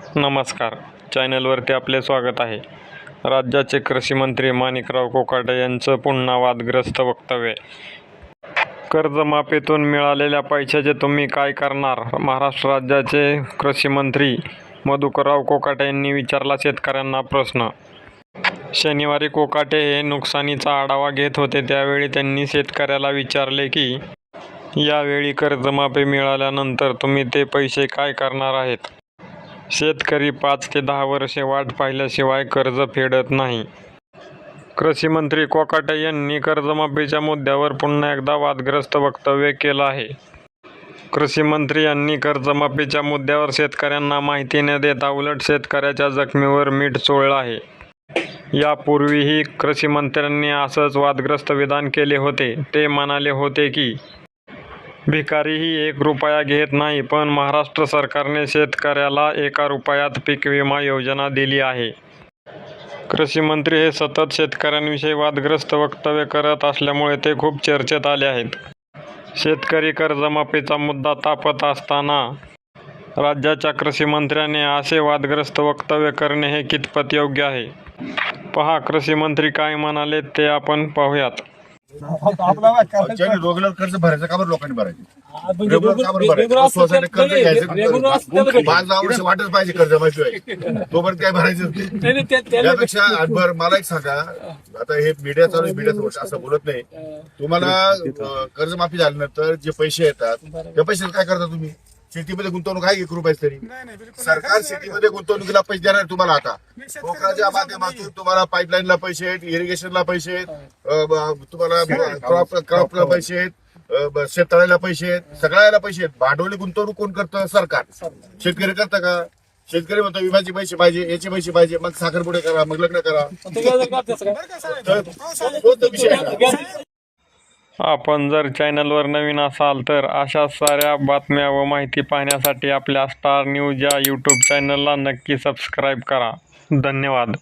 नमस्कार. चॅनलवरती आपले स्वागत आहे. राज्याचे कृषीमंत्री माणिकराव कोकाटे यांचं पुन्हा वादग्रस्त वक्तव्य. कर्जमाफीतून मिळालेल्या पैशाचे तुम्ही काय करणार? महाराष्ट्र राज्याचे कृषीमंत्री मधुकरराव कोकाटे यांनी विचारला शेतकऱ्यांना प्रश्न. शनिवारी कोकाटे हे नुकसानीचा आढावा घेत होते त्यावेळी त्यांनी शेतकऱ्याला विचारले की यावेळी कर्जमाफी मिळाल्यानंतर तुम्ही ते पैसे काय करणार आहेत? शेतकरी पाच ते दहा वर्षे वाट पाहिल्याशिवाय कर्ज फेडत नाही. कृषी मंत्री कोकाटे यांनी कर्जमाफीच्या मुद्द्यावर पुन्हा एकदा वादग्रस्त वक्तव्य केलं आहे. कृषी मंत्री यांनी कर्जमाफीच्या मुद्द्यावर शेतकऱ्यांना माहिती न देता उलट शेतकऱ्याच्या जखमीवर मीठ चोळलं आहे. यापूर्वीही कृषी मंत्र्यांनी असंच वादग्रस्त विधान केले होते. ते म्हणाले होते की भिकारीही एक रुपया घेत नाही पण महाराष्ट्र सरकारने शेतकऱ्याला एका रुपयात पीक विमा योजना दिली आहे. कृषी मंत्री हे सतत शेतकऱ्यांविषयी वादग्रस्त वक्तव्य करत असल्यामुळे ते खूप चर्चेत आले आहेत. शेतकरी कर्जमाफीचा मुद्दा तापत असताना राज्याच्या कृषीमंत्र्याने असे वादग्रस्त वक्तव्य करणे हे कितपत योग्य आहे? पहा कृषीमंत्री काय म्हणाले ते आपण पाहूयात. रेग्युलर कर्ज भरायचं का बरं लोकांनी भरायचे? रेग्युलर का बरं रेग्युलर भरायचं सोसायटी कर्ज रेग्युलर असतं घ्यायचं पाच वर्ष वाटच पाहिजे कर्ज माहिती तोपर्यंत काय भरायचं? त्यापेक्षा आणि बरं मला एक सांगा. आता हे मीडिया चालू मीडिया असं बोलत नाही. तुम्हाला कर्जमाफी झाल्यानंतर जे पैसे येतात त्या पैसे काय करता तुम्ही? शेतीमध्ये गुंतवणूक आहे एक रुपये तरी? सरकार शेतीमध्ये गुंतवणुकीला पैसे देणार आहे तुम्हाला आता. कोकणाच्या माध्यमातून तुम्हाला पाईपलाईनला पैसे आहेत इरिगेशनला पैसे आहेत अं, ब- तुम्हाला क्रॉप क्रॉपला पैसे आहेत अं, ब- शेततळ्याला पैसे आहेत सगळ्याला पैसे आहेत. भांडवली गुंतवणूक कोण करतं? सरकार. शेतकरी करतं का? शेतकरी म्हणतो विम्याचे पैसे पाहिजे याचे पैसे पाहिजे मग साखरपुडे करा मग लग्न करा. ते का? तर तर विषय आहे? आपण जर चॅनलवर नवीन असाल तर अशा साऱ्या बातम्या व माहिती पाहण्यासाठी आपल्या स्टार न्यूज या यूट्यूब चॅनलला नक्की सबस्क्राईब करा. धन्यवाद.